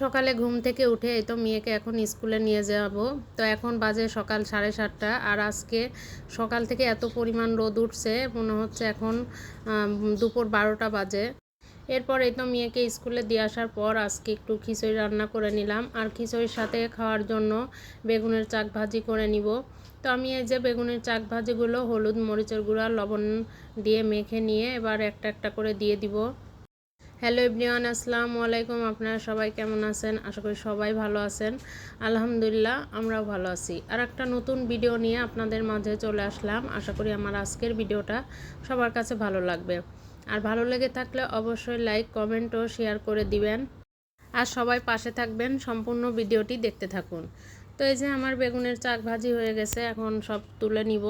সকালে ঘুম থেকে উঠে এই তো মেয়েকে এখন স্কুলে নিয়ে যাব। তো এখন বাজে সকাল সাড়ে সাতটা আর আজকে সকাল থেকে এত পরিমাণ রোদ উঠছে, মনে হচ্ছে এখন দুপুর বারোটা বাজে। এরপর এই তো মেয়েকে স্কুলে দিয়ে আসার পর আজকে একটু খিচুড়ি রান্না করে নিলাম আর খিচুড়ির সাথে খাওয়ার জন্য বেগুনের চাক ভাজি করে নিব। তো আমি এই যে বেগুনের চাক ভাজিগুলো, হলুদ মরিচের গুঁড়া, লবণ দিয়ে মেখে নিয়ে এবার একটা একটা করে দিয়ে দিব। হ্যালো ইবনিয়ান আসসালামু আলাইকুম। আপনারা সবাই কেমন আছেন? আশা করি সবাই ভালো আছেন। আলহামদুলিল্লাহ, আমরাও ভালো আছি। আর একটা নতুন ভিডিও নিয়ে আপনাদের মাঝে চলে আসলাম। আশা করি আমার আজকের ভিডিওটা সবার কাছে ভালো লাগবে। আর ভালো লেগে থাকলে অবশ্যই লাইক, কমেন্ট ও শেয়ার করে দিবেন। আর সবাই পাশে থাকবেন, সম্পূর্ণ ভিডিওটি দেখতে থাকুন। তো এই যে আমার বেগুনের চাক ভাজি হয়ে গেছে, এখন সব তুলে নিব।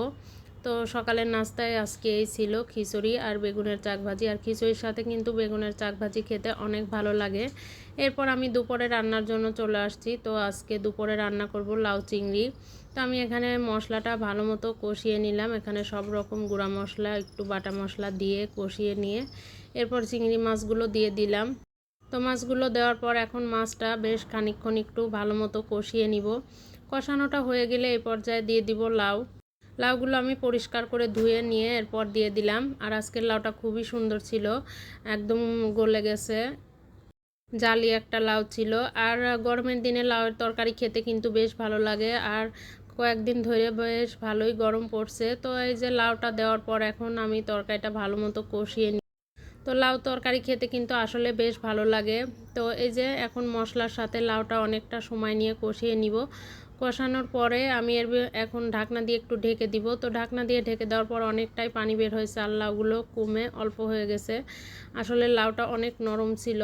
তো সকালের নাস্তায় আজকে এই ছিল খিচুড়ি আর বেগুনের চাক ভাজি আর খিচুড়ির সাথে কিন্তু বেগুনের চাক ভাজি খেতে অনেক ভালো লাগে। এরপর আমি দুপুরে রান্নার জন্য চলে আসছি। তো আজকে দুপুরে রান্না করব লাউ চিংড়ি। তো আমি এখানে মশলাটা ভালো মতো কষিয়ে নিলাম। এখানে সব রকম গুঁড়া মশলা, একটু বাটা মশলা দিয়ে কষিয়ে নিয়ে এরপর চিংড়ি মাছগুলো দিয়ে দিলাম। তো মাছগুলো দেওয়ার পর এখন মাছটা বেশ খানিকক্ষণ একটু ভালো মতো কষিয়ে নিব। কষানোটা হয়ে গেলে এই পর্যায়ে দিয়ে দিব লাউ। লাউগুলো আমি পরিষ্কার করে ধুয়ে নিয়ে এরপর দিয়ে দিলাম। আর আজকের লাউটা খুবই সুন্দর ছিল, একদম গলে গেছে। জালি একটা লাউ ছিল। আর গরমের দিনে লাউয়ের তরকারি খেতে কিন্তু বেশ ভালো লাগে। আর কয়েকদিন ধরে বেশ ভালোই গরম পড়ছে। তো এই যে লাউটা দেওয়ার পর এখন আমি তরকারিটা ভালো মতো কষিয়ে নিই তো লাউ তরকারি খেতে কিন্তু আসলে বেশ ভালো লাগে। তো এই যে এখন মশলার সাথে লাউটা অনেকটা সময় নিয়ে কষিয়ে নিব। কষানোর পরে আমি এর এখন ঢাকনা দিয়ে একটু ঢেকে দিব। তো ঢাকনা দিয়ে ঢেকে দেওয়ার পর অনেকটাই পানি বের হয়েছে। আর লাউগুলো কমে অল্প হয়ে গেছে। আসলে লাউটা অনেক নরম ছিল।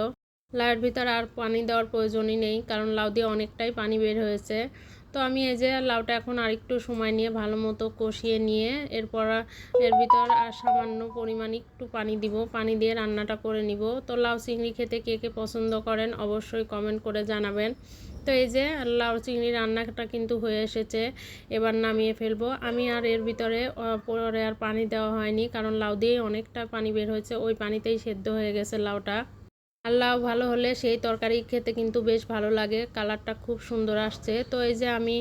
লাউয়ের ভিতর আর পানি দেওয়ার প্রয়োজনই নেই, কারণ লাউ দিয়ে অনেকটাই পানি বের হয়েছে। তো আমি এই যে লাউটা এখন আরেকটু সময় নিয়ে ভালো মতো কষিয়ে নিয়ে এরপর এর ভিতর আর সামান্য পরিমাণ একটু পানি দিব। পানি দিয়ে রান্নাটা করে নিব। তো লাউ চিংড়ি খেতে কে কে পছন্দ করেন অবশ্যই কমেন্ট করে জানাবেন। তো এই যে লাউ চিংড়ি রান্নাটা কিন্তু হয়ে এসেছে, এবার নামিয়ে ফেলব। আমি আর এর ভিতরে পরে আর পানি দেওয়া হয়নি, কারণ লাউ দিয়ে অনেকটা পানি বের হয়েছে, ওই পানিতেই সেদ্ধ হয়ে গেছে লাউটা। আর লাউ ভালো হলে সেই তরকারি খেতে কিন্তু বেশ ভালো লাগে, কালারটা খুব সুন্দর আসছে। তো এই যে আমি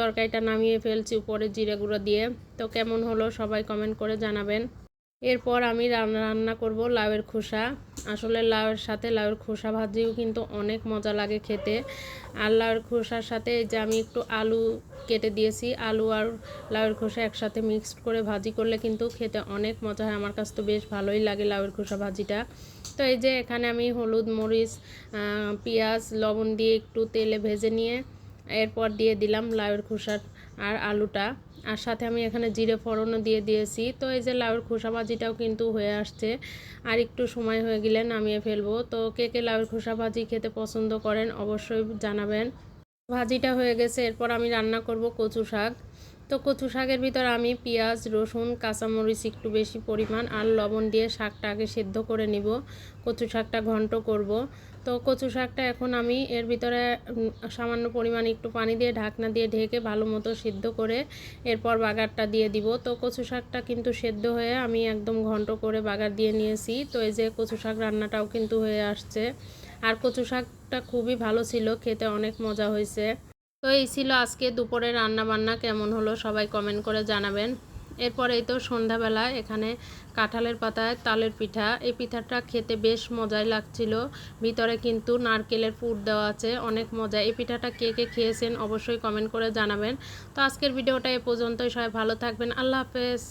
তরকারিটা নামিয়ে ফেলছি উপরে জিরে গুঁড়ো দিয়ে। তো কেমন হলো সবাই কমেন্ট করে জানাবেন। এরপর আমি রান্না রান্না করব লাউয়ের খোসা। আসলে লাউয়ের সাথে লাউয়ের খোসা ভাজিও কিন্তু অনেক মজা লাগে খেতে। আর লাউয়ের খোসার সাথে যে আমি একটু আলু কেটে দিয়েছি, আলু আর লাউয়ের খোসা একসাথে মিক্সড করে ভাজি করলে কিন্তু খেতে অনেক মজা হয়। আমার কাছে তো বেশ ভালোই লাগে লাউয়ের খোসা ভাজিটা। তো এই যে এখানে আমি হলুদ মরিচ পেঁয়াজ, লবণ দিয়ে একটু তেলে ভেজে নিয়ে এরপর দিয়ে দিলাম লাউয়ের খোসার আর আলুটা। আর সাথে আমি এখানে জিরে ফোড়নও দিয়ে দিয়েছি। তো এই যে লাউয়ের খোসা ভাজিটাও কিন্তু হয়ে আসছে। আর একটু সময় হয়ে গেলে নামিয়ে ফেলব। তো কে কে লাউয়ের খোসা ভাজি খেতে পছন্দ করেন অবশ্যই জানাবেন। ভাজিটা হয়ে গেছে। এরপর আমি রান্না করব কচু শাক। তো কচু শাকের ভিতর আমি পেঁয়াজ, রসুন, কাঁচামরিচ একটু বেশি পরিমাণ আর লবণ দিয়ে শাকটা আগে সেদ্ধ করে নিব। কচু শাকটা ঘন্ট করব। তো কচু শাকটা এখন আমি এর ভিতরে সামান্য পরিমাণ একটু পানি দিয়ে ঢাকনা দিয়ে ঢেকে ভালো মতো সিদ্ধ করে এরপর বাগারটা দিয়ে দিব। তো কচু শাকটা কিন্তু সেদ্ধ হয়ে আমি একদম ঘন্ট করে বাগার দিয়ে নিয়েছি। তো এই যে কচু শাক রান্নাটাও কিন্তু হয়ে আসছে। আর কচু শাকটা খুবই ভালো ছিল, খেতে অনেক মজা হয়েছে। তো এই ছিল আজকে দুপুরে রান্না বান্না কেমন হলো সবাই কমেন্ট করে জানাবেন। এরপরেই তো সন্ধ্যাবেলা, এখানে কাঁঠালের পাতায় তালের পিঠা। এই পিঠাটা খেতে বেশ মজাই লাগছিল। ভিতরে কিন্তু নারকেলের পুর দেওয়া আছে, অনেক মজা। এই পিঠাটা কে কে খেয়েছেন অবশ্যই কমেন্ট করে জানাবেন। তো আজকের ভিডিওটা এ পর্যন্তই। সবাই ভালো থাকবেন। আল্লাহ হাফেজ।